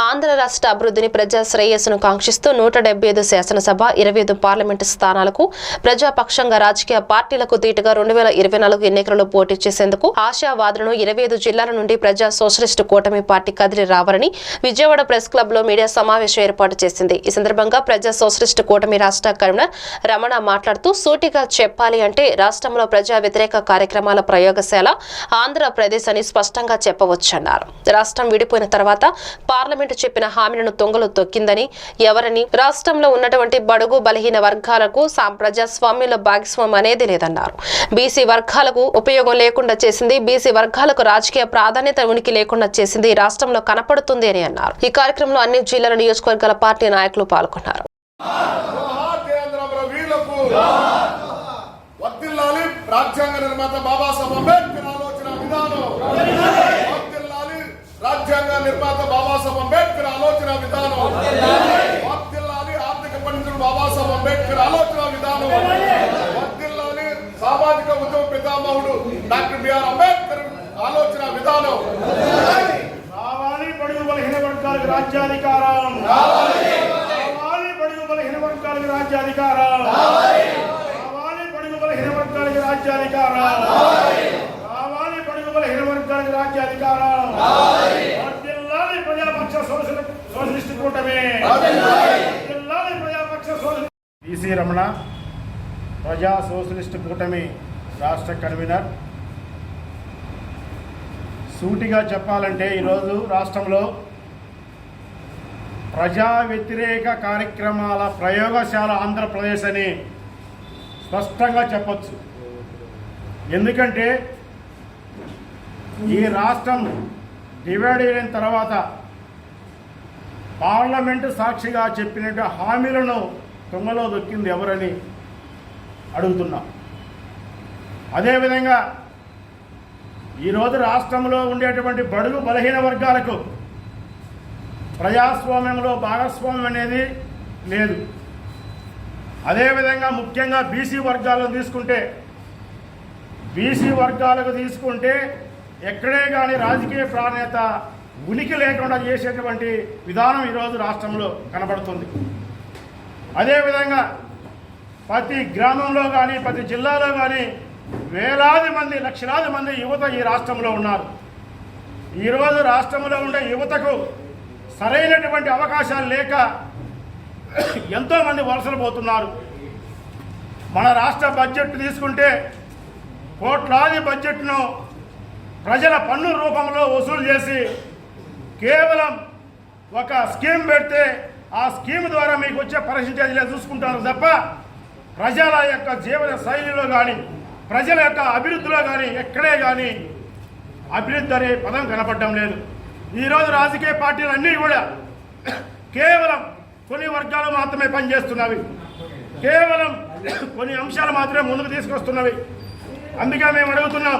ఆంధ్ర రాష్ట్ర అభివృద్ధిని ప్రజా శ్రేయస్సును కాంక్షిస్తూ నూట డెబ్బై ఐదు శాసనసభ ఇరవై ఐదు పార్లమెంటు స్థానాలకు ప్రజాపక్షంగా రాజకీయ పార్టీలకు దీటుగా రెండు వేల ఇరవై నాలుగు ఎన్నికలలో పోటీ చేసేందుకు ఆశావాదులను ఇరవై ఐదు జిల్లాల నుండి ప్రజా సోషలిస్టు కూటమి పార్టీ కదిలి రావాలని విజయవాడ ప్రెస్ క్లబ్లో మీడియా సమావేశం ఏర్పాటు చేసింది. ఈ సందర్భంగా ప్రజా సోషలిస్టు కూటమి రాష్ట్ర కన్వీనర్ రమణ మాట్లాడుతూ సూటిగా చెప్పాలి అంటే రాష్ట్రంలో ప్రజా వ్యతిరేక కార్యక్రమాల ప్రయోగశాల ఆంధ్రప్రదేశ్ అని స్పష్టంగా చెప్పవచ్చన్నారు. రాష్ట్రం విడిపోయిన తర్వాత పార్లమెంట్ చెప్పిన హామీలను తొంగలు తొక్కిందని ఎవరని రాష్ట్రంలో ఉన్నటువంటి బడుగు బలహీన వర్గాలకు సా- ప్రజాస్వామ్యంలో భాగస్వామ్యం అనేది లేదన్నారు. బీసీ వర్గాలకు ఉపయోగం లేకుండా చేసింది బీసీ వర్గాలకు రాజకీయ ప్రాధాన్యత ఉనికి లేకుండా చేసింది రాష్ట్రంలో కనపడుతుంది అని అన్నారు. ఈ కార్యక్రమంలో అన్ని జిల్లాల నియోజకవర్గాల పార్టీ నాయకులు పాల్గొన్నారు. రాజ్యాంగ నిర్మాత బాబాసాహెబ్ అంబేద్కర్ ఆలోచన విధానం. రాజ్యాంగ నిర్మాత బాబాసాహెబ్ అంబేద్కర్ ఆలోచన విధానం. వర్ధిల్లాలి ఆర్థిక పండితుడు బాబాసాహెబ్ అంబేద్కర్ ఆలోచన విధానం. వర్ధిల్లాలి సామాజిక ఉద్యమ పితామహుడు డాక్టర్ బిఆర్ అంబేద్కర్ ఆలోచన విధానం. కావాలి బడుగు బలహీన వర్గాలకు రాజ్యాధికారం. కావాలి బడుగు బలహీన వర్గాలకు రాజ్యాధికారం. కావాలి బడుగు బలహీన వర్గాలకు రాజ్యాధికారం. బలహీన వర్గాలకు రాజ్యాధికారం వర్ధిల్లాలి ప్రజాపక్ష సోషల్ సోషలిస్ట్ కూటమి. ప్రజాపక్ష బీసీ రమణ ప్రజా సోషలిస్ట్ కూటమి రాష్ట్ర కన్వీనర్. సూటిగా చెప్పాలంటే ఈరోజు రాష్ట్రంలో ప్రజా వ్యతిరేక కార్యక్రమాల ప్రయోగశాల ఆంధ్రప్రదేశ్ అని స్పష్టంగా చెప్పొచ్చు. ఎందుకంటే ఈ రాష్ట్రం డివైడ్ అయిన తర్వాత పార్లమెంటు సాక్షిగా చెప్పినట్టు హామీలను తుంగలో దొక్కింది ఎవరని అడుగుతున్నాం. అదేవిధంగా ఈరోజు రాష్ట్రంలో ఉండేటువంటి బడుగు బలహీన వర్గాలకు ప్రజాస్వామ్యంలో భాగస్వామ్యం అనేది లేదు. అదేవిధంగా ముఖ్యంగా బీసీ వర్గాలను తీసుకుంటే బీసీ వర్గాలకు తీసుకుంటే ఎక్కడే కానీ రాజకీయ ప్రాధాన్యత ఉనికి లేకుండా చేసేటువంటి విధానం ఈరోజు రాష్ట్రంలో కనబడుతుంది. అదేవిధంగా ప్రతి గ్రామంలో కానీ ప్రతి జిల్లాలో కానీ వేలాది మంది లక్షలాది మంది యువత ఈ రాష్ట్రంలో ఉన్నారు. ఈరోజు రాష్ట్రంలో ఉండే యువతకు సరైనటువంటి అవకాశాలు లేక ఎంతోమంది వలసలు పోతున్నారు. మన రాష్ట్ర బడ్జెట్ తీసుకుంటే కోట్లాది బడ్జెట్ను ప్రజల పన్ను రూపంలో వసూలు చేసి కేవలం ఒక స్కీమ్ పెడితే ఆ స్కీమ్ ద్వారా మీకు వచ్చే పరిస్థితి చూసుకుంటారు తప్ప ప్రజల యొక్క జీవన శైలిలో కానీ ప్రజల యొక్క అభివృద్ధిలో కానీ ఎక్కడే కానీ అభివృద్ధి అనే పదం కనపడడం లేదు. ఈరోజు రాజకీయ పార్టీలు అన్నీ కూడా కేవలం కొన్ని వర్గాలు మాత్రమే పనిచేస్తున్నవి. కేవలం కొన్ని అంశాలు మాత్రమే ముందుకు తీసుకొస్తున్నవి. అందుకే మేము అడుగుతున్నాం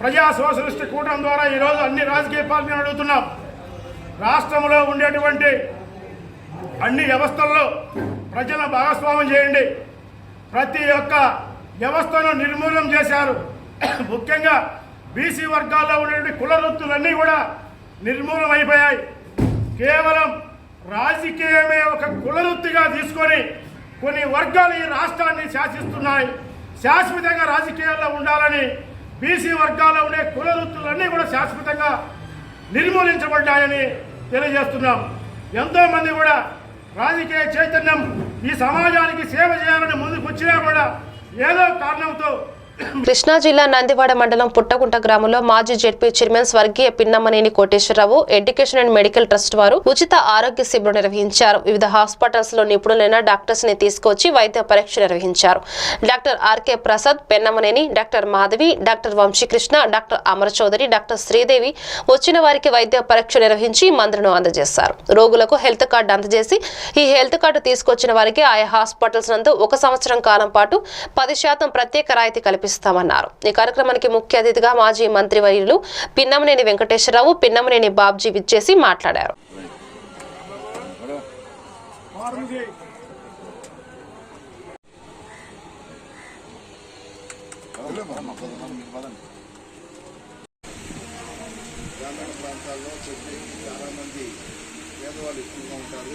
ప్రజా సోషలిస్ట్ కూటమి ద్వారా ఈరోజు అన్ని రాజకీయ పార్టీలను అడుగుతున్నాం. రాష్ట్రంలో ఉండేటువంటి అన్ని వ్యవస్థల్లో ప్రజలను భాగస్వామ్యం చేయండి. ప్రతి ఒక్క వ్యవస్థను నిర్మూలన చేశారు. ముఖ్యంగా బీసీ వర్గాల్లో ఉండేటువంటి కుల వృత్తులన్నీ కూడా నిర్మూలన అయిపోయాయి. కేవలం రాజకీయమే ఒక కుల వృత్తిగా తీసుకొని కొన్ని వర్గాలు ఈ రాష్ట్రాన్ని శాసిస్తున్నాయి. శాశ్వతంగా రాజకీయాల్లో ఉండాలని బీసీ వర్గాల్లో ఉండే కుల వృత్తులన్నీ కూడా శాశ్వతంగా నిర్మూలించబడ్డాయని తెలియజేస్తున్నాం. ఎంతో మంది కూడా రాజకీయ చైతన్యం ఈ సమాజానికి సేవ చేయాలని ముందుకు వచ్చినా కూడా ఏదో కారణంతో కృష్ణా జిల్లా నందివాడ మండలం పుట్టగుంట గ్రామంలో మాజీ జెడ్పీ చైర్మన్ స్వర్గీయ Pinnamaneni Koteswararao education and medical trust వారు ఉచిత ఆరోగ్య శిబిరం నిర్వహించారు. వివిధ హాస్పిటల్స్లో నిపుణులైన డాక్టర్స్ని తీసుకొచ్చి వైద్య పరీక్ష నిర్వహించారు. Doctor RK Prasad Pennamaneni doctor Madhavi doctor Vamsikrishna doctor Amara Chowdary doctor Sridevi వచ్చిన వారికి వైద్య పరీక్ష నిర్వహించి మందులను అందజేశారు. రోగులకు హెల్త్ కార్డు అందజేసి ఈ హెల్త్ కార్డు తీసుకొచ్చిన వారికి ఆయా హాస్పిటల్స్ నందు ఒక సంవత్సరం కాలం పాటు పది శాతం ప్రత్యేక రాయితీ కల్పిస్తామన్నారు. ఈ కార్యక్రమానికి ముఖ్య అతిథిగా మాజీ మంత్రివర్యులు పిన్నమనేని వెంకటేశ్వరరావు పిన్నమనేని బాబ్జీ విచ్చేసి మాట్లాడారు. గ్రామీణ ప్రాంతాల్లో చెప్పి చాలామంది పేదవాళ్ళు ఎక్కువగా ఉంటారు.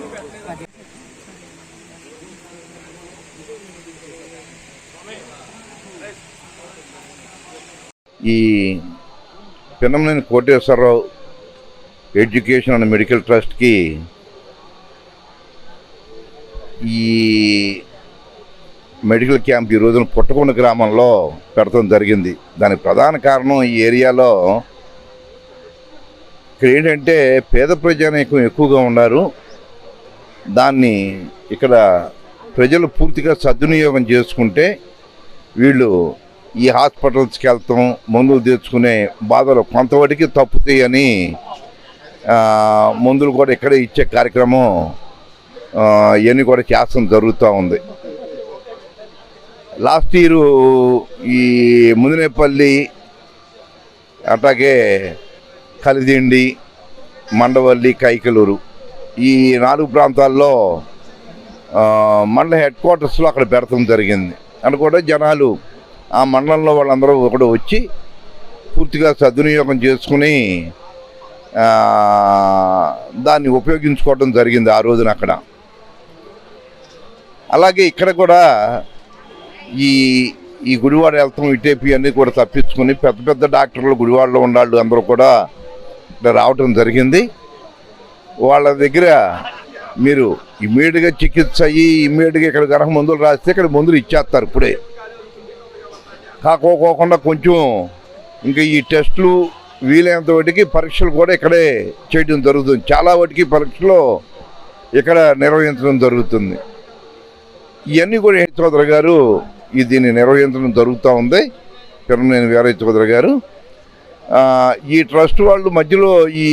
ఈ Pinnamaneni Koteswararao education and medical ట్రస్ట్కి ఈ మెడికల్ క్యాంప్ ఈ రోజున పుట్టకొండ గ్రామంలో పెడతం జరిగింది. దానికి ప్రధాన కారణం ఈ ఏరియాలో ఇక్కడ ఏంటంటే పేద ప్రజానీకం ఎక్కువగా ఉన్నారు. దాన్ని ఇక్కడ ప్రజలు పూర్తిగా సద్వినియోగం చేసుకుంటే వీళ్ళు ఈ హాస్పిటల్స్కి వెళ్తాం మందులు తెచ్చుకునే బాధలు కొంతవరకు తప్పుతాయని మందులు కూడా ఇక్కడే ఇచ్చే కార్యక్రమం ఇవన్నీ కూడా చేస్తాం జరుగుతూ ఉంది. లాస్ట్ ఇయర్ ఈ ముదినేపల్లి అట్లాగే కలిదిండి మండవల్లి కైకలూరు ఈ నాలుగు ప్రాంతాల్లో మండల హెడ్ క్వార్టర్స్లో అక్కడ పెడతాం జరిగింది. అని కూడా జనాలు ఆ మండలంలో వాళ్ళందరూ కూడా వచ్చి పూర్తిగా సద్వినియోగం చేసుకుని దాన్ని ఉపయోగించుకోవడం జరిగింది ఆ రోజున అక్కడ. అలాగే ఇక్కడ కూడా ఈ ఈ గుడివాడ వెళ్తాం ఇటేపి అన్నీ కూడా తప్పించుకుని పెద్ద పెద్ద డాక్టర్లు గుడివాడలో ఉండాళ్ళు అందరూ కూడా ఇక్కడ రావటం జరిగింది. వాళ్ళ దగ్గర మీరు ఇమ్మీడియట్గా చికిత్స అయ్యి ఇమ్మీడియట్గా ఇక్కడ గర్భ మందులు రాస్తే ఇక్కడ మందులు ఇచ్చేస్తారు ఇప్పుడే. కాకోకోకుండా కొంచెం ఇంకా ఈ టెస్టులు వీలైనంత వాటికి పరీక్షలు కూడా ఇక్కడే చేయడం జరుగుతుంది. చాలా వాటికి పరీక్షలు ఇక్కడ నిర్వహించడం జరుగుతుంది. ఇవన్నీ కూడా హెచ్ చౌదరి గారు ఈ దీన్ని నిర్వహించడం జరుగుతూ ఉంది. పిరమనేని వీరయ్య చౌదరి గారు. ఈ ట్రస్ట్ వాళ్ళు మధ్యలో ఈ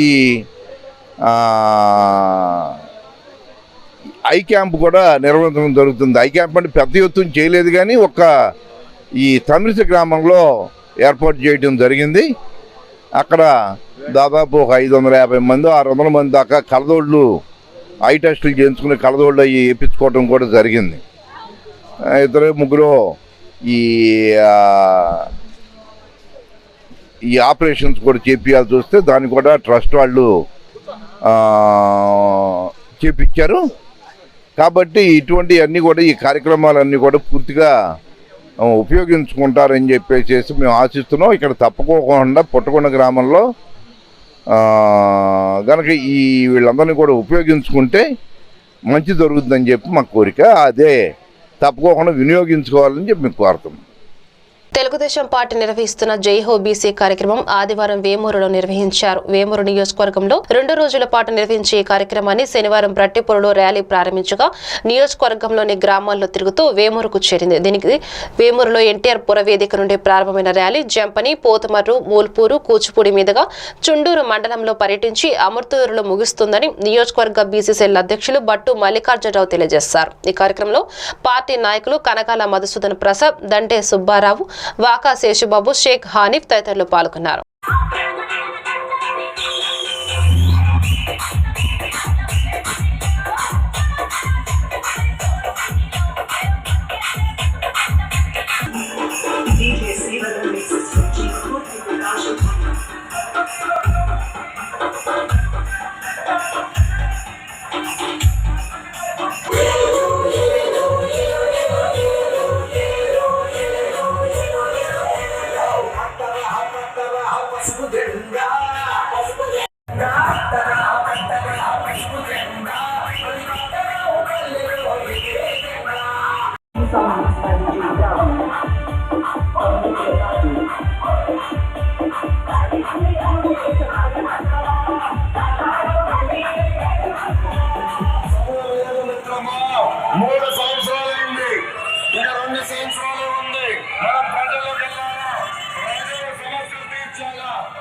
ఐ క్యాంప్ కూడా నిర్వహించడం జరుగుతుంది. ఐ క్యాంప్ అంటే పెద్ద ఎత్తున చేయలేదు కానీ ఒక ఈ తమిళ గ్రామంలో ఏర్పాటు చేయడం జరిగింది. అక్కడ దాదాపు ఒక ఐదు వందల యాభై మంది ఆరు వందల మంది దాకా కలదోళ్ళు ఐ టెస్టులు చేయించుకుని కలదోళ్ళు అవి వేయించుకోవడం కూడా జరిగింది. ఇద్దరు ముగ్గురు ఈ ఈ ఆపరేషన్స్ కూడా చేపియాల్సి వస్తే దాన్ని కూడా ట్రస్ట్ వాళ్ళు చేపించారు కాబట్టి ఇటువంటి అన్నీ కూడా ఈ కార్యక్రమాలన్నీ కూడా పూర్తిగా ఉపయోగించుకుంటారని చెప్పేసి మేము ఆశిస్తున్నాం. ఇక్కడ తప్పుకోకుండా పుట్టకొండ గ్రామంలో కనుక ఈ వీళ్ళందరినీ కూడా ఉపయోగించుకుంటే మంచి జరుగుతుందని చెప్పి మా కోరిక. అదే తప్పకోకుండా వినియోగించుకోవాలని చెప్పి మేము కోరుతున్నాం. తెలుగుదేశం పార్టీ నిర్వహిస్తున్న జై హో బీసీ కార్యక్రమం ఆదివారం వేమూరులో నిర్వహించారు. వేమూరు నియోజకవర్గంలో రెండు రోజుల పాటు నిర్వహించే ఈ కార్యక్రమాన్ని శనివారం బ్రట్టిపూరులో ర్యాలీ ప్రారంభించగా నియోజకవర్గంలోని గ్రామాల్లో తిరుగుతూ వేమూరుకు చేరింది. దీనికి వేమూరులో ఎన్టీఆర్ పురవేదిక నుండి ప్రారంభమైన ర్యాలీ జంపని పోతమర్రు మూల్పూరు కూచిపూడి మీదుగా చుండూరు మండలంలో పర్యటించి అమృతూరులో ముగుస్తుందని నియోజకవర్గ బీసీసీఎల్ అధ్యక్షులు బట్టు మల్లికార్జునరావు తెలియజేశారు. ఈ కార్యక్రమంలో పార్టీ నాయకులు కనకాల మధుసూదన్ ప్రసాద్ దండే సుబ్బారావు వాకా శేషుబాబు షేక్ హానిఫ్ తదితరులు పాల్గొన్నారు.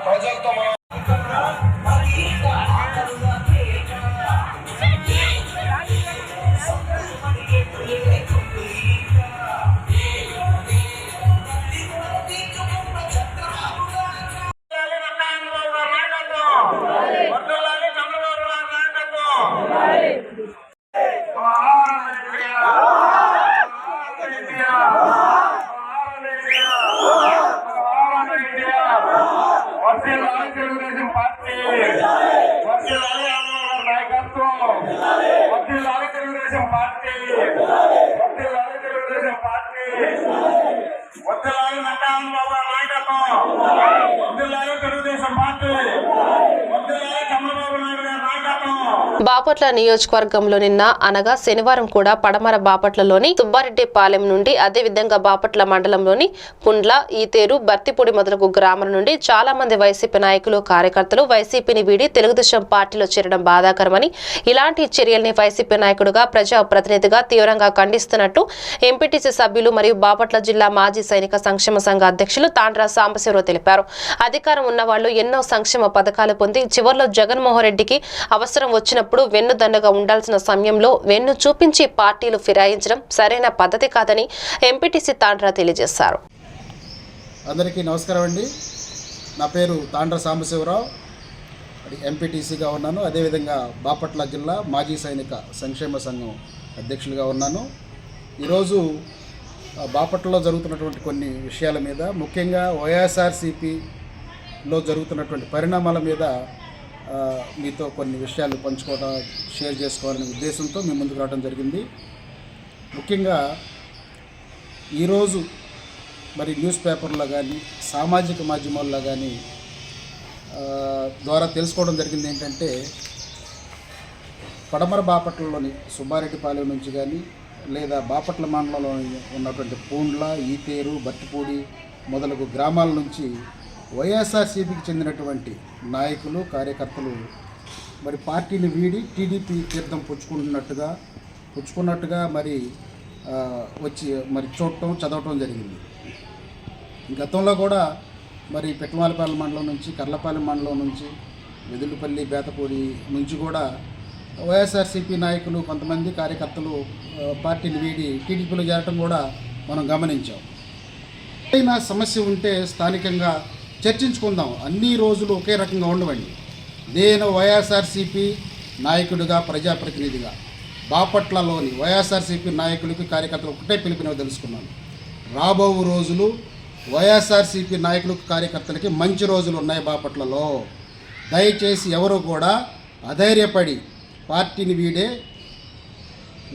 Hacı Tamam. బాపట్ల నియోజకవర్గంలో నిన్న అనగా శనివారం కూడా పడమర బాపట్లలోని సుబ్బారెడ్డిపాలెం నుండి అదేవిధంగా బాపట్ల మండలంలోని పుండ్ల ఈతేరు బర్తిపూడి మొదలగు గ్రామాల నుండి చాలా మంది వైసీపీ నాయకులు కార్యకర్తలు వైసీపీని వీడి తెలుగుదేశం పార్టీలో చేరడం బాధాకరమని ఇలాంటి చర్యల్ని వైసీపీ నాయకుడుగా ప్రజా ప్రతినిధిగా తీవ్రంగా ఖండిస్తున్నట్టు ఎంపీటీసీ సభ్యులు మరియు బాపట్ల జిల్లా మాజీ సైనిక సంక్షేమ సంఘ అధ్యక్షులు తాండ్రా సాంబశివరావు తెలిపారు. అధికారం ఉన్న వాళ్ళు ఎన్నో సంక్షేమ పథకాలు పొంది చివర్లో జగన్మోహన్ రెడ్డికి అవసరం వచ్చిన వచ్చినప్పుడు వెన్నుదన్నుగా ఉండాల్సిన సమయంలో వెన్ను చూపించి పార్టీలు ఫిరాయించడం సరైన పద్ధతి కాదని ఎంపీటీసీ తాండ్రా తెలియజేశారు. అందరికీ నమస్కారం అండి. నా పేరు తాండ్ర సాంబశివరావు. అది ఎంపీటీసీగా ఉన్నాను. అదేవిధంగా బాపట్ల జిల్లా మాజీ సైనిక సంక్షేమ సంఘం అధ్యక్షులుగా ఉన్నాను. ఈరోజు బాపట్లలో జరుగుతున్నటువంటి కొన్ని విషయాల మీద ముఖ్యంగా వైఎస్ఆర్సిపిలో జరుగుతున్నటువంటి పరిణామాల మీద మీతో కొన్ని విషయాలు పంచుకోవడం షేర్ చేసుకోవాలనే ఉద్దేశంతో మేము ముందుకు రావడం జరిగింది. ముఖ్యంగా ఈరోజు మరి న్యూస్ పేపర్లో కానీ సామాజిక మాధ్యమాల్లో కానీ ద్వారా తెలుసుకోవడం జరిగింది ఏంటంటే పడమర బాపట్లలోని సుబ్బారెడ్డిపాలెం నుంచి కానీ లేదా బాపట్ల మండలంలో ఉన్నటువంటి పూండ్ల ఈతేరు బట్టిపూడి మొదలగు గ్రామాల నుంచి వైఎస్ఆర్సీపీకి చెందినటువంటి నాయకులు కార్యకర్తలు మరి పార్టీని వీడి టీడీపీ తీర్థం పుచ్చుకుంటున్నట్టుగా పుచ్చుకున్నట్టుగా మరి వచ్చి మరి చూడటం చదవటం జరిగింది. గతంలో కూడా మరి పెట్టమాలపాలెం మండలం నుంచి కర్లపాలెం మండలం నుంచి వెదులుపల్లి బేతపూడి నుంచి కూడా వైఎస్ఆర్సీపీ నాయకులు కొంతమంది కార్యకర్తలు పార్టీని వీడి టీడీపీలో చేరటం కూడా మనం గమనించాం. ఏదైనా సమస్య ఉంటే స్థానికంగా చర్చించుకుందాం. అన్ని రోజులు ఒకే రకంగా ఉండవండి. నేను వైఎస్ఆర్సీపీ నాయకుడిగా ప్రజాప్రతినిధిగా బాపట్లలోని వైఎస్ఆర్సీపీ నాయకులకి కార్యకర్తలు ఒకటే పిలుపుని తెలుసుకున్నాను. రాబో రోజులు వైఎస్ఆర్సీపీ నాయకులకు కార్యకర్తలకి మంచి రోజులు ఉన్నాయి బాపట్లలో. దయచేసి ఎవరు కూడా అధైర్యపడి పార్టీని వీడే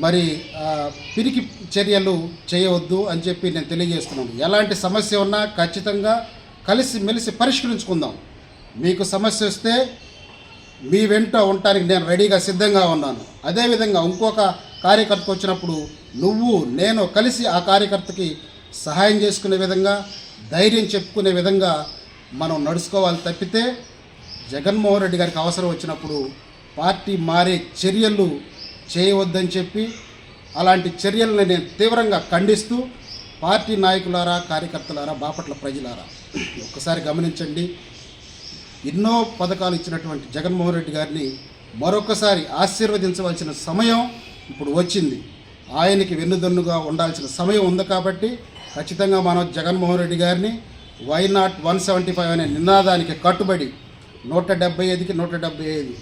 మరి పిరికి చర్యలు చేయవద్దు అని చెప్పి నేను తెలియజేస్తున్నాను. ఎలాంటి సమస్య ఉన్నా ఖచ్చితంగా కలిసి మెలిసి పరిష్కరించుకుందాం. మీకు సమస్య వస్తే మీ వెంట ఉండటానికి నేను రెడీగా సిద్ధంగా ఉన్నాను. అదేవిధంగా ఇంకొక కార్యకర్త వచ్చినప్పుడు నువ్వు నేను కలిసి ఆ కార్యకర్తకి సహాయం చేసుకునే విధంగా ధైర్యం చెప్పుకునే విధంగా మనం నడుచుకోవాలి తప్పితే జగన్మోహన్ రెడ్డి గారికి అవసరం వచ్చినప్పుడు పార్టీ మారే చర్యలు చేయవద్దని చెప్పి అలాంటి చర్యలను నేను తీవ్రంగా ఖండిస్తూ పార్టీ నాయకులారా కార్యకర్తలారా బాపట్ల ప్రజలారా ఒక్కసారి గమనించండి. ఎన్నో పథకాలు ఇచ్చినటువంటి జగన్మోహన్ రెడ్డి గారిని మరొకసారి ఆశీర్వదించవలసిన సమయం ఇప్పుడు వచ్చింది. ఆయనకి వెన్నుదన్నుగా ఉండాల్సిన సమయం ఉంది కాబట్టి ఖచ్చితంగా మనం జగన్మోహన్ రెడ్డి గారిని why not one seventy five అనే నినాదానికి కట్టుబడి నూట డెబ్బై ఐదుకి నూట డెబ్బై ఐదు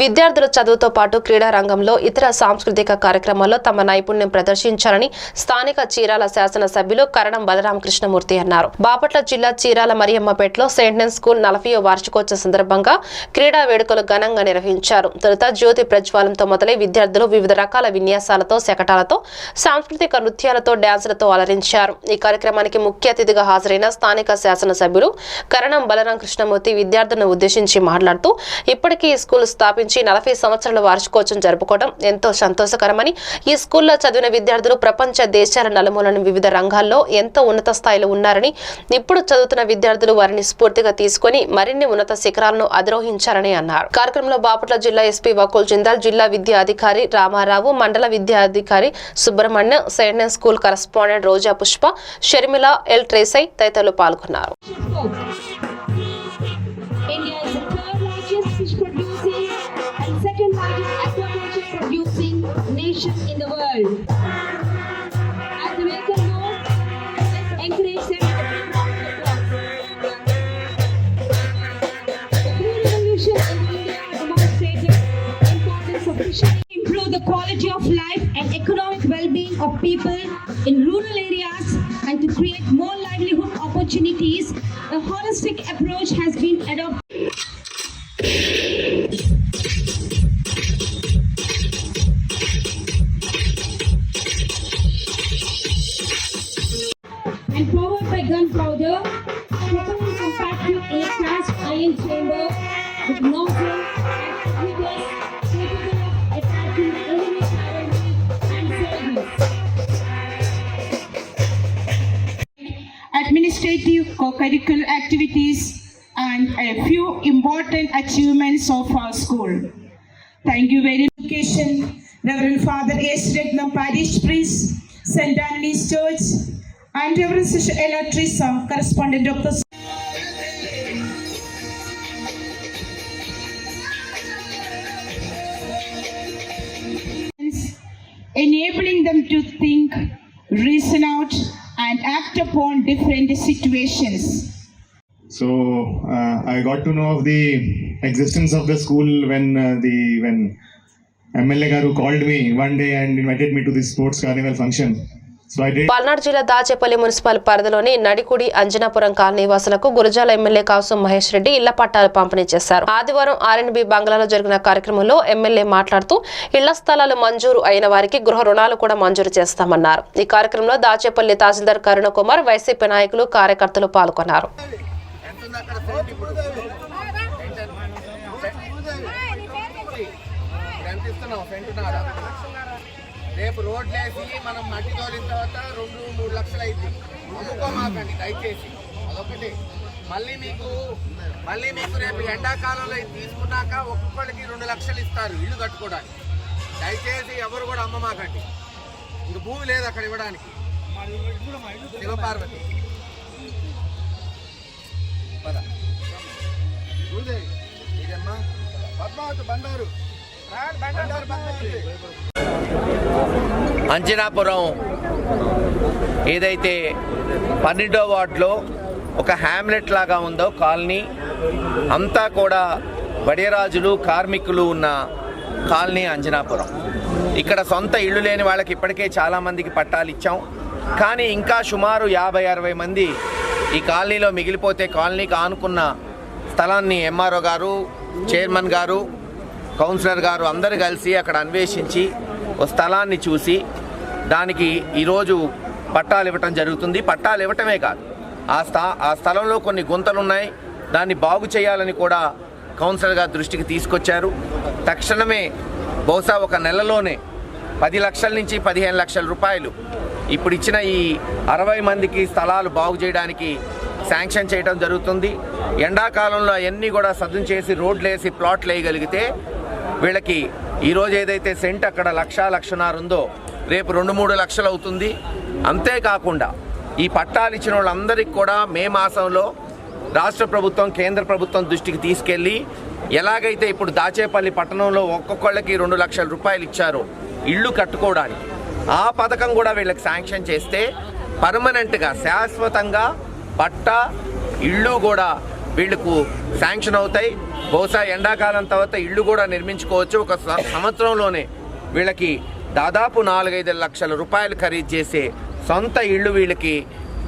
విద్యార్థుల చదువుతో పాటు క్రీడా రంగంలో ఇతర సాంస్కృతిక కార్యక్రమాల్లో తమ నైపుణ్యం ప్రదర్శించాలని స్థానిక చీరాల శాసనసభ్యులు కరణం బలరామకృష్ణమూర్తి అన్నారు. బాపట్ల జిల్లా చీరాల మరియమ్మపేటలో సెయింట్ స్కూల్ నలభై వార్షికోత్సవ సందర్భంగా క్రీడా వేడుకలు ఘనంగా నిర్వహించారు. తొలుత జ్యోతి ప్రజ్వాలంతో మొదలై విద్యార్థులు వివిధ రకాల విన్యాసాలతో శకటాలతో సాంస్కృతిక నృత్యాలతో డ్యాన్సులతో అలరించారు. ఈ కార్యక్రమానికి ముఖ్య అతిథిగా హాజరైన స్థానిక శాసనసభ్యులు కరణం బలరాం కృష్ణమూర్తి విద్యార్థులను ఉద్దేశించి మాట్లాడుతూ ఇప్పటికీ ఈ స్కూల్ స్థాపించి నలభై సంవత్సరాల వార్షికోత్సవం జరుపుకోవడం ఎంతో సంతోషకరమని ఈ స్కూల్లో చదివిన విద్యార్థులు ప్రపంచ దేశాల నలుమూలను వివిధ రంగాల్లో ఎంతో ఉన్నత స్థాయిలో ఉన్నారని ఇప్పుడు చదువుతున్న విద్యార్థులు వారిని స్ఫూర్తిగా తీసుకొని మరిన్ని ఉన్నత శిఖరాలను అధిరోహించారని అన్నారు. కార్యక్రమంలో బాపట్ల జిల్లా ఎస్పీ వకుల్ జిందాల్ జిల్లా విద్యాధికారి రామారావు మండల విద్యాధికారి సుబ్రహ్మణ్యం సైన్య school correspondent Roja Pushpa Sharmila L ట్రేసై తదితరులు పాల్గొన్నారు. Nation in the world. Revolution in India importance of. Improve the quality of life and economic well-being of people in rural areas and to create more livelihood opportunities, a holistic approach has been adopted. Administrative co-curricular activities and a few important achievements of our school. Thank you very much. Reverend Father S. Regnam Parish Priest, St. Anthony's Church, and Reverend Sister Ella Teresa, correspondent of enabling them to think, reason out, and act upon different situations. So uh, I got to know of the existence of the school when uh, the when MLA Garu called me one day and invited me to the sports carnival function. Palnadu జిల్లా Dachepalli municipal పరిధిలోని Nadikudi Anjanapuram colony వాసులకు Gurazala MLA Kasu Mahesh Reddy ఇళ్ళ పట్టాలు పంపిణీ చేశారు. ఆదివారం R&B బంగ్లాలో జరిగిన కార్యక్రమంలో ఎమ్మెల్యే మాట్లాడుతూ ఇళ్ళ స్థలాలు మంజూరు అయిన వారికి గృహ రుణాలు కూడా మంజూరు చేస్తామన్నారు. ఈ కార్యక్రమంలో దాచేపల్లి తహసీల్దార్ కరుణ కుమార్ వైసీపీ నాయకులు కార్యకర్తలు పాల్గొన్నారు. రేపు రోడ్లు వేసి మనం మట్టి తోలిన తర్వాత రెండు మూడు లక్షలు అయింది అమ్ముకోమాకండి దయచేసి. అదొకటి మళ్ళీ మీకు మళ్ళీ మీకు రేపు ఎండాకాలంలో ఇది తీసుకున్నాక ఒక్కొక్కరికి రెండు లక్షలు ఇస్తారు ఇల్లు కట్టుకోవడానికి. దయచేసి ఎవరు కూడా అమ్మమాకండి. ఇంక భూమి లేదు అక్కడ ఇవ్వడానికి. శివపార్వతి. ఇదమ్మా. పద్మావతి బండారు. బండారు పద్మావతి. అంజనాపురం ఏదైతే పన్నెండో వార్డులో ఒక హ్యామ్లెట్ లాగా ఉందో కాలనీ అంతా కూడా వడియరాజులు కార్మికులు ఉన్న కాలనీ అంజనాపురం. ఇక్కడ సొంత ఇళ్ళు లేని వాళ్ళకి ఇప్పటికే చాలామందికి పట్టాలు ఇచ్చాం. కానీ ఇంకా సుమారు యాభై అరవై మంది ఈ కాలనీలో మిగిలిపోతే కాలనీకి ఆనుకున్న స్థలాన్ని ఎంఆర్ఓ గారు చైర్మన్ గారు కౌన్సిలర్ గారు అందరు కలిసి అక్కడ అన్వేషించి స్థలాన్ని చూసి దానికి ఈరోజు పట్టాలు ఇవ్వటం జరుగుతుంది. పట్టాలు ఇవ్వటమే కాదు. ఆ స్థా ఆ స్థలంలో కొన్ని గుంతలు ఉన్నాయి దాన్ని బాగు చేయాలని కూడా కౌన్సిలర్ దృష్టికి తీసుకొచ్చారు. తక్షణమే బహుశా ఒక నెలలోనే పది లక్షల నుంచి పదిహేను లక్షల రూపాయలు ఇప్పుడు ఇచ్చిన ఈ అరవై మందికి స్థలాలు బాగు చేయడానికి శాంక్షన్ చేయడం జరుగుతుంది. ఎండాకాలంలో అవన్నీ కూడా సదును చేసి రోడ్లు వేసి ప్లాట్లు వేయగలిగితే వీళ్ళకి ఈరోజు ఏదైతే సెంట్ అక్కడ లక్ష లక్షన్నర ఉందో రేపు రెండు మూడు లక్షలు అవుతుంది. అంతేకాకుండా ఈ పట్టాలు ఇచ్చిన వాళ్ళందరికీ కూడా మే మాసంలో రాష్ట్ర ప్రభుత్వం కేంద్ర ప్రభుత్వం దృష్టికి తీసుకెళ్ళి ఎలాగైతే ఇప్పుడు దాచేపల్లి పట్టణంలో ఒక్కొక్కళ్ళకి రెండు లక్షల రూపాయలు ఇచ్చారో ఇళ్ళు కట్టుకోవడానికి ఆ పథకం కూడా వీళ్ళకి శాంక్షన్ చేస్తే పర్మనెంట్గా శాశ్వతంగా పట్ట ఇళ్ళు కూడా వీళ్ళకు శాంక్షన్ అవుతాయి. బహుశా ఎండాకాలం తర్వాత ఇళ్ళు కూడా నిర్మించుకోవచ్చు. ఒక సంవత్సరంలోనే వీళ్ళకి దాదాపు నాలుగైదు లక్షల రూపాయలు ఖరీదు చేసే సొంత ఇళ్ళు వీళ్ళకి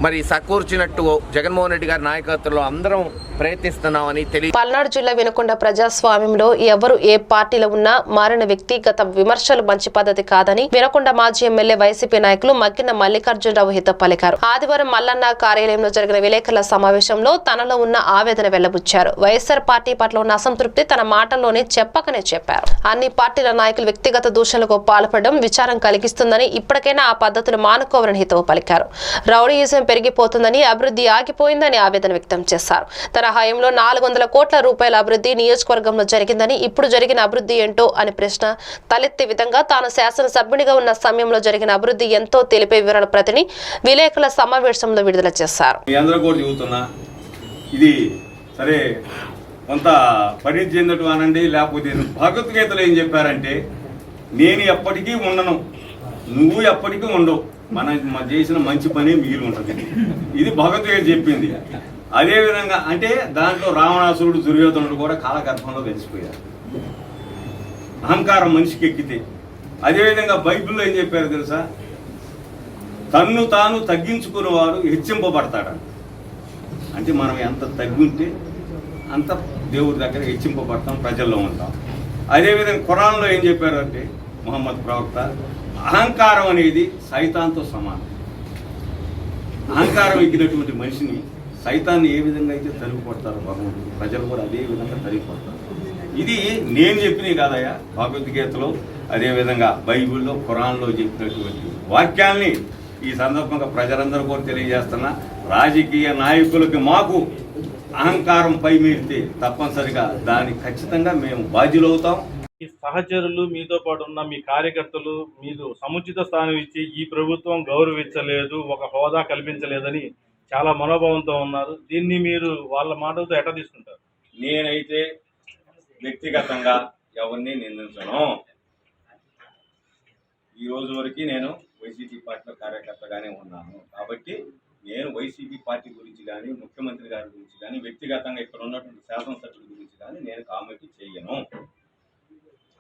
మరి సకూర్చినట్టు జగన్మోహన్ రెడ్డి గారి నాయకత్వంలో అందరం ప్రయత్నిస్తున్నామని తెలియ పల్నాడు జిల్లా వినకొండ ప్రజాస్వామ్యంలో ఎవరు ఏ పార్టీలో ఉన్నా మారిన వ్యక్తిగత విమర్శలు మంచి పద్ధతి కాదని వినకొండ మాజీ ఎమ్మెల్యే వైసీపీ నాయకులు మగ్గిన మల్లికార్జునరావు హిత పలికారు. ఆదివారం మల్లన్న కార్యాలయంలో జరిగిన విలేకరుల సమావేశంలో తనలో ఉన్న ఆవేదన వెల్లబుచ్చారు వైఎస్ఆర్ పార్టీ పట్ల ఉన్న అసంతృప్తి తన మాటల్లోనే చెప్పకనే చెప్పారు. అన్ని పార్టీల నాయకులు వ్యక్తిగత దూషణలకు పాల్పడడం విచారం కలిగిస్తుందని ఇప్పటికైనా ఆ పద్ధతులు మానుకోవాలని హితవు పలికారు. రౌడీయిజం పెరిగిపోతుందని అభివృద్ధి ఆగిపోయిందని ఆవేదన వ్యక్తం చేశారు. తన హయాంలో నాలుగు వందల కోట్ల రూపాయల అభివృద్ధి నియోజకవర్గంలో జరిగిందని ఇప్పుడు జరిగిన అభివృద్ధి ఏంటో అనే ప్రశ్న తలెత్తే విధంగా తాను శాసనసభ్యునిగా ఉన్న సమయంలో జరిగిన అభివృద్ధి ఎంతో తెలిపే వివరణ ప్రతిని విలేకరుల సమావేశంలో విడుదల చేశారు. ఇది సరే కొంత పరిణితి చెందటం అనండి లేకపోతే భగవద్గీతలో ఏం చెప్పారంటే నేను ఎప్పటికీ ఉండను నువ్వు ఎప్పటికీ ఉండవు. మనకి చేసిన మంచి పని మిగిలి ఉంటుంది ఇది భగవద్గీత చెప్పింది. అదే విధంగా అంటే దాంట్లో రావణాసురుడు దుర్యోధనుడు కూడా కాలగర్భంలో కలిసిపోయారు అహంకారం మనిషికి ఎక్కితే. అదేవిధంగా బైబిల్లో ఏం చెప్పారు తెలుసా? తన్ను తాను తగ్గించుకునేవాడు హెచ్చింపబడతాడు. అంటే మనం ఎంత తగ్గుంటే అంత దేవుడి దగ్గర హెచ్చింపబడతాం ప్రజల్లో ఉంటాం. అదేవిధంగా ఖురాన్లో ఏం చెప్పారు అంటే మొహమ్మద్ ప్రవక్త అహంకారం అనేది సైతాన్తో సమానం. అహంకారం ఎక్కినటువంటి మనిషిని సైతాన్ని ఏ విధంగా అయితే తరిగి కొడతారో భగవంతుడు ప్రజలు కూడా అదే విధంగా తరిగి కొడతారు ఇది నేను చెప్పినవి కాదయ్యా భగవద్గీతలో అదేవిధంగా బైబిల్లో ఖురాన్లో చెప్పినటువంటి వాక్యాల్ని ఈ సందర్భంగా ప్రజలందరూ కూడా తెలియజేస్తున్నా రాజకీయ నాయకులకి మాకు అహంకారం పై మీరితే తప్పనిసరిగా దాన్ని ఖచ్చితంగా మేము బాధ్యులవుతాం. ఈ సహచరులు మీతో పాటు ఉన్న మీ కార్యకర్తలు మీరు సముచిత స్థానం ఇచ్చి ఈ ప్రభుత్వం గౌరవించలేదు ఒక హోదా కల్పించలేదని చాలా మనోభావంతో ఉన్నారు. దీన్ని మీరు వాళ్ళ మాటలతో ఎట తీసుకుంటారు? నేనైతే వ్యక్తిగతంగా ఎవరిని నిందించను. ఈ రోజు వరకు నేను వైసీపీ పార్టీలో కార్యకర్తగానే ఉన్నాను. కాబట్టి నేను వైసీపీ పార్టీ గురించి కానీ ముఖ్యమంత్రి గారి గురించి కానీ వ్యక్తిగతంగా ఇక్కడ ఉన్నటువంటి శాసనసభ్యుల గురించి కానీ నేను కామెంట్ చేయను.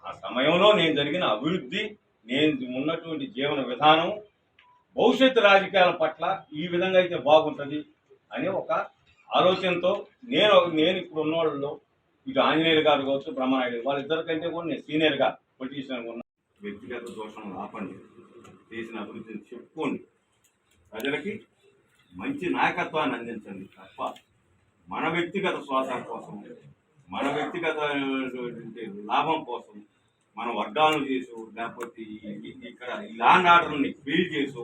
ఆ సమయంలో నేను జరిగిన అభివృద్ధి నేను ఉన్నటువంటి జీవన విధానం భవిష్యత్తు రాజకీయాల పట్ల ఈ విధంగా అయితే బాగుంటుంది అనే ఒక ఆలోచనతో నేను నేను ఇప్పుడు ఉన్న వాళ్ళలో ఇటు ఆంజనేయులు గారు కావచ్చు బ్రహ్మనాయుడు వాళ్ళిద్దరికంటే కూడా నేను సీనియర్గా పొలిటీషియన్ ఉన్నా వ్యక్తిగత దోషం ఆపండి. చేసిన అభివృద్ధిని చెప్పుకోండి. ప్రజలకి మంచి నాయకత్వాన్ని అందించండి తప్ప మన వ్యక్తిగత స్వార్థం కోసం మన వ్యక్తిగత లాభం కోసం మన వర్గాలను చేసు లేకపోతే ఇక్కడ ఈ ల్యాండ్ ఆర్డర్ని ఫీల్ చేసు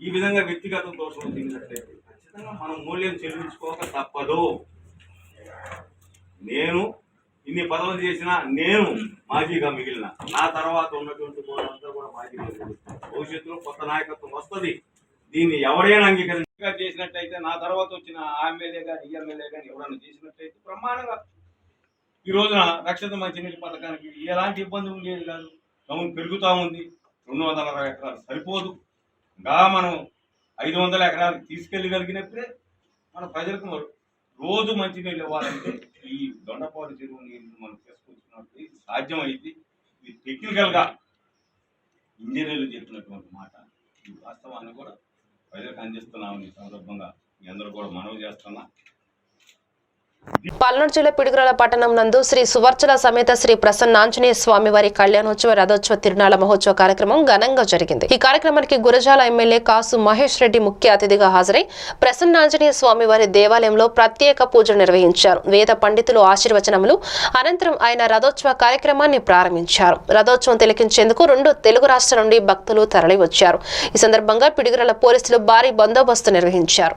ఈ విధంగా వ్యక్తిగత దోషం తిన్నట్లయితే ఖచ్చితంగా మనం మూల్యం చెల్లించుకోక తప్పదు. నేను ఇన్ని పదవులు చేసినా నేను మాజీగా మిగిలిన నా తర్వాత ఉన్నటువంటి వాళ్ళంతా కూడా మాజీగా మిగిలిన. భవిష్యత్తులో కొత్త నాయకత్వం వస్తుంది. దీన్ని ఎవరైనా అంగీకరించగా చేసినట్టయితే నా తర్వాత వచ్చిన ఎమ్మెల్యే కానీ ఎమ్మెల్యే కానీ ఎవరైనా చేసినట్టయితే ప్రమాణంగా ఈ రోజున రక్షిత మంచినీటి పథకానికి ఎలాంటి ఇబ్బంది ఉండేది కాదు. టౌన్ పెరుగుతూ ఉంది. రెండు వందల అరవై ఎకరాలు సరిపోదు. ఇంకా మనం ఐదు వందల ఎకరాలు తీసుకెళ్ళగలిగినప్పుడే మన ప్రజలకు రోజు మంచినీళ్ళు ఇవ్వాలంటే ఈ దొండపాడు చెరువు నీళ్ళు మనం తీసుకొచ్చినప్పుడు ఇది సాధ్యం అయితే ఇది టెక్నికల్గా ఇంజనీర్లు చెప్పినటువంటి మాట. ఈ వాస్తవాన్ని కూడా ప్రజలకు అందిస్తున్నామని ఈ సందర్భంగా మీ అందరూ కూడా మనవి చేస్తున్నా. పల్నాడు జిల్లా పిడుగురాల పట్టణం నందు శ్రీ సువర్చల సమేత శ్రీ ప్రసన్నాంజనేయ స్వామి వారి కళ్యాణోత్సవ రథోత్సవ తిరునాళ మహోత్సవ కార్యక్రమం ఘనంగా జరిగింది. ఈ కార్యక్రమానికి గురజాల ఎమ్మెల్యే కాసు మహేష్ రెడ్డి ముఖ్య అతిథిగా హాజరై ప్రసన్నాంజనేయ స్వామి వారి దేవాలయంలో ప్రత్యేక పూజలు నిర్వహించారు. వేద పండితులు ఆశీర్వచనములు అనంతరం ఆయన రథోత్సవ కార్యక్రమాన్ని ప్రారంభించారు. రథోత్సవం తిలకించేందుకు రెండు తెలుగు రాష్ట్రాల నుండి భక్తులు తరలివచ్చారు. ఈ సందర్భంగా పిడుగురాల పోలీసులు భారీ బందోబస్తు నిర్వహించారు.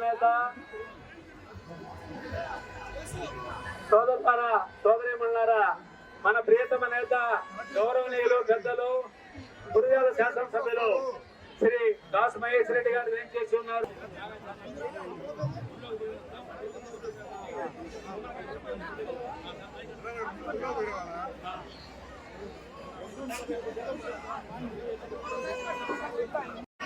నేత. సోదరులారా సోదరిమణులారా మన ప్రియతమ నేత గౌరవనీయులు పెద్దలు గురుజాల శాసనసభ్యులు శ్రీ దాస్ మహేష్ రెడ్డి గారు ఏం చేసి ఉన్నారు?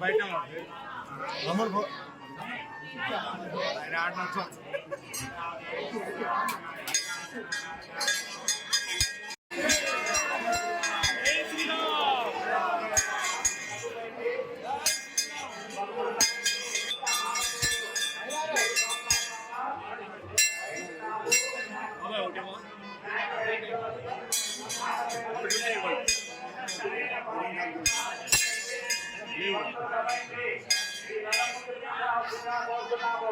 బయట అమర్ రావడం లీవ్ కోరుతున్నాము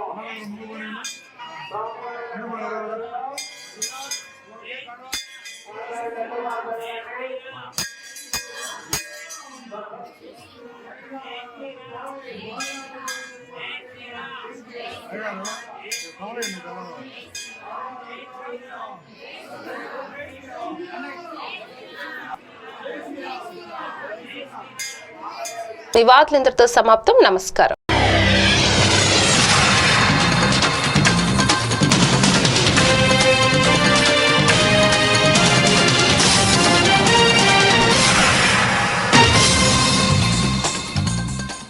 ఈ వార్తలు ఇంతటితో సమాప్తం. నమస్కారం.